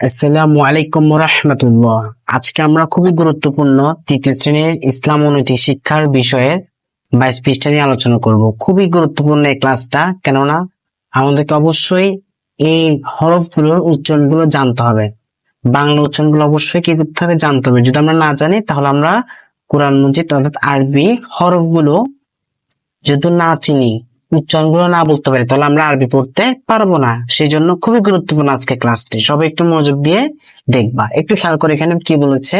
আসসালামু আলাইকুম রহমতুল্লাহ আজকে আমরা খুবই গুরুত্বপূর্ণ তৃতীয় শ্রেণির ইসলাম ও নৈতিক শিক্ষার বিষয়ে বাইশ পৃষ্ঠা নিয়ে আলোচনা করব। খুবই গুরুত্বপূর্ণ এই ক্লাসটা, কেননা আমাদেরকে অবশ্যই এই হরফগুলোর উচ্চারণগুলো জানতে হবে। বাংলা উচ্চারণগুলো অবশ্যই কি করতে হবে? জানতে হবে। যদি আমরা না জানি, তাহলে আমরা কোরআন মজিদ অর্থাৎ আরবি হরফগুলো যদি না চিনি উচ্চারণগুলো না বলতে পারি, তাহলে আমরা আরবি পড়তে পারব না। সেই জন্য খুবই গুরুত্বপূর্ণ আজকে ক্লাসটি। সবাই একটু মনোযোগ দিয়ে দেখবা। একটু খেয়াল করে এখানে কি বলেছে?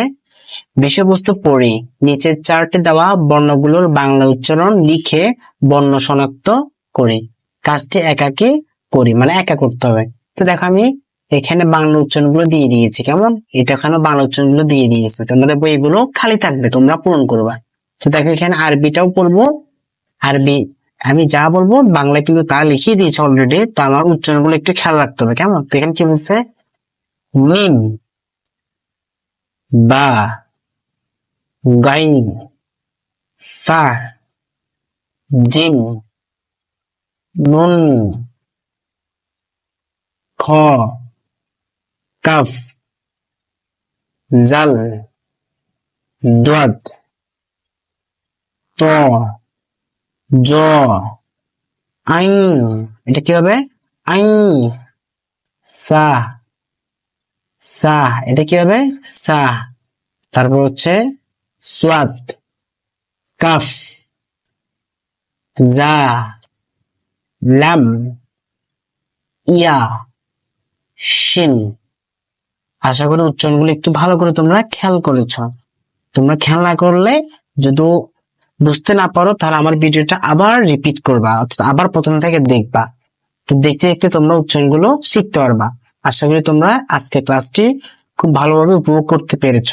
বিষয়বস্তু পড়ি। নিচের চারটে দেওয়া বর্ণগুলোর বাংলা উচ্চারণ লিখে বর্ণ শনাক্ত করি। কাজটি একাকি করি মানে একা করতে হবে। তো দেখো আমি এখানে বাংলা উচ্চারণগুলো দিয়ে দিয়েছি, কেমন? এটা এখানে বাংলা উচ্চারণগুলো দিয়ে দিয়েছি। তোমাদের বইগুলো খালি থাকবে, তোমরা পূরণ করবা। তো দেখো এখানে আরবিটাও পড়ব, আরবি আমি যা বলব বাংলা কিন্তু তা লিখিয়ে দিয়েছে অলরেডি তো আমার উচ্চারণগুলো একটু খেয়াল রাখতে হবে, কেমন? এখানে কি বলছে? মিম, বা, গাইন, ফা, জিম, নুন, খ, কাফ, জাল দাদ ত জ। আইন, এটা কি হবে? আইন। সা। সা, এটা কি হবে? সা। তারপর হচ্ছে সোয়াদ কাফ। জা। লাম। ইয়া। শিন। আশা করি উচ্চারণগুলো একটু ভালো করে তোমরা খেয়াল করেছ। তোমরা খেয়াল না করলে যদি বুঝতে না পারো, তাহলে আমার ভিডিওটা আবার রিপিট করবা আবার প্রথম থেকে দেখবা। তো দেখতে দেখতে তোমরা উচ্চারণগুলো শিখতে পারবা। আশা করি তোমরা আজকে ক্লাসটি খুব ভালোভাবে উপভোগ করতে পেরেছ।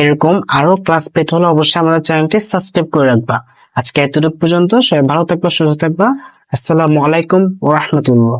এরকম আরও ক্লাস পেতে হলে অবশ্যই আমাদের চ্যানেলটি সাবস্ক্রাইব করে রাখবা। আজকে এতটুকু পর্যন্ত সবাই ভালো থাকবা, সুস্থ থাকবা। আসসালামু আলাইকুম ওয়া রাহমাতুল্লাহ।